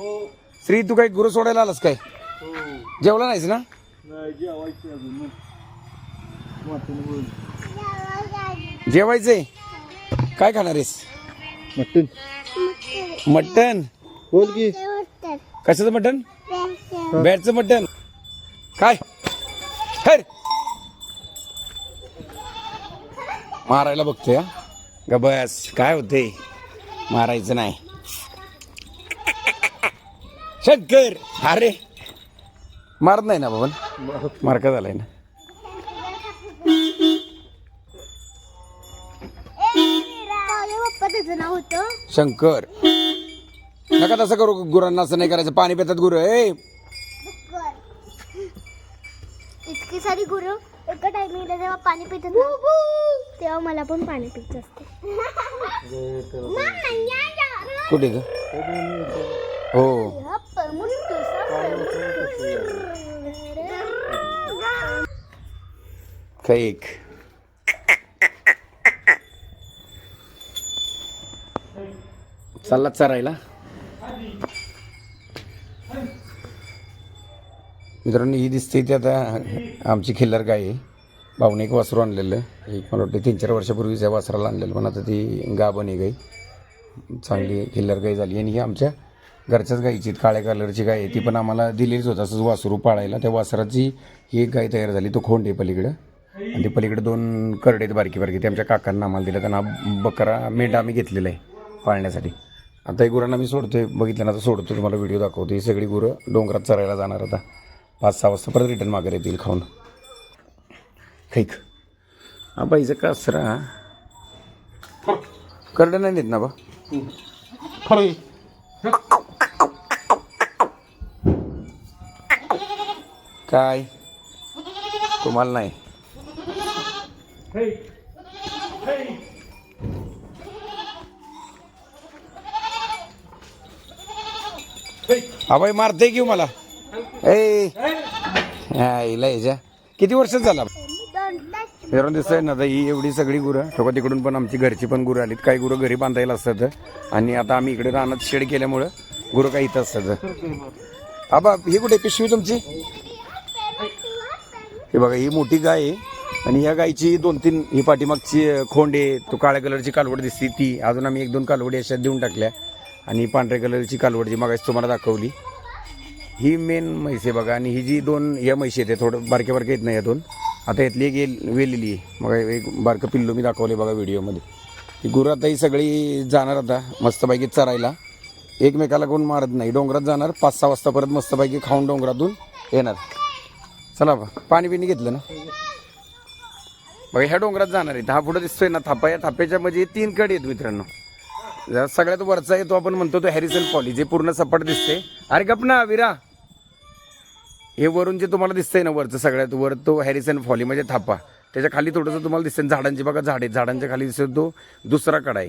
हो. श्री तू काही गुरु सोडायला आलास काय? हो. जेवला नाहीस ना? नाही जेवायची अजून मग. वाटून बोल. जेवायचंय? काय खाणार आहेस? मटन. मटन? बोल की. कशाचं मटन? बॅटचं मटन. काय? हर मारायला बघतोय हा. ग बस काय होते मारायचं नाही. शंकर! अरे! मारत नाही ना बाबा? मारका झालाय ना. शंकर! नका तसं करू गुरांना असं नाही करायचं. पाणी पितात गुरु. ए! इतकी सारी गुरं एका टायमिंगला जेव्हा पाणी पितात ना तेव्हा मला पण पाणी पित असते. कुठे ग? हो. Fake. एक चाललात चरायला मित्रांनो ही दिसते ती आता आमची खिल्लर गाय आहे. भाऊने एक वासरू आणलेलं एक मला वाटतं तीन चार वर्षापूर्वीच या वासराला आणलेलं पण आता ती गाभण आहे गाई. चांगली खिल्लर गाय झाली. आणि ही आमच्या घरच्याच गाईची काळ्या कलरची गाय आहे ती पण आम्हाला दिलेलीच होतं. असंच वासरू पाळायला. त्या वासराची ही एक गाय तयार झाली तो खोंड आहे पलीकडं. आणि ते पलीकडे दोन करडे आहेत बारकी बारकी. ते आमच्या काकांना आम्हाला दिलं. त्यांना बकरा मेंढा आम्ही घेतलेला आहे पाळण्यासाठी. आता ही गुरांना मी सोडतोय. बघितलं ना तर सोडतो. तुम्हाला व्हिडिओ दाखवतो ही सगळी गुरं डोंगरात चरायला जाणार आता. पाच सहा वाजता परत रिटर्न मागे येतील खाऊन. ठीक. हा बाईचं कासरा. करडं नाही देत ना बा काय? तुम्हाला नाही. अभय बाई मारते घेऊ मला? ए. जा. किती वर्ष झाला? मित्रांनो दिसतंय ना आता ही एवढी सगळी गुरं. ठोका तिकडून पण आमची घरची पण गुरं आलीत. काही गुरं घरी बांधायला असतात. आणि आता आम्ही इकडे रानात शेड केल्यामुळं गुरं काही इथं असतात. आबा ही कुठे पिशवी तुमची? हे बघा ही मोठी गाय आहे. आणि या गायची दोन तीन ही पाठीमागची खोंड आहे. तो काळ्या कलरची कालवड दिसते ती. अजून आम्ही एक दोन कालवडी अशा देऊन टाकल्या. आणि पांढऱ्या कलरची कालवड जी मागायची तुम्हाला दाखवली. ही मेन म्हैस आहे बघा. आणि ही जी दोन या म्हैशी आहेत थोडं बारक्या बारक्या येत नाही या दोन. आता यातली एक वेलेली आहे. मग एक बारकं पिल्लू मी दाखवले बघा व्हिडिओमध्ये. ही गुरं आता ही सगळी जाणार आता मस्तपैकी चरायला. एकमेकाला कोण मारत नाही. डोंगरात जाणार पाच सहा वाजता मस्तपैकी खाऊन डोंगरातून येणार. चला बा पाणी बिणी घेतलं ना? बघा ह्या डोंगरात जाणार आहे. दहा फुटं दिसतोय ना थापा या थाप्याच्या म्हणजे तीन कडे आहेत मित्रांनो. सगळ्यात वरचा आहे तो आपण म्हणतो तो हॅरिसन पॉली जे पूर्ण सपाट दिसते अरे गप ना विरा. हे वरून जे तुम्हाला दिसतंय ना वरचं सगळ्यात वर तो हॅरिसन फॉली म्हणजे थापा. त्याच्याखाली थोडंसं तुम्हाला दिसतं झाडांची बघा झाड आहेत झाडांच्या खाली दिसतो तो दुसरा कडा आहे.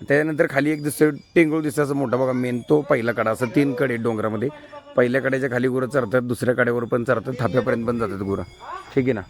त्याच्यानंतर खाली एक दुसरं टेंगूळ दिसतं मोठा बघा मेन तो पहिला कडा असं तीन कडे डोंगरामध्ये. पहिल्या कड्याच्या खाली गुरं चरतात दुसऱ्या कड्यावर पण चरतात थाप्यापर्यंत पण जातात गुरं. ठीक आहे ना?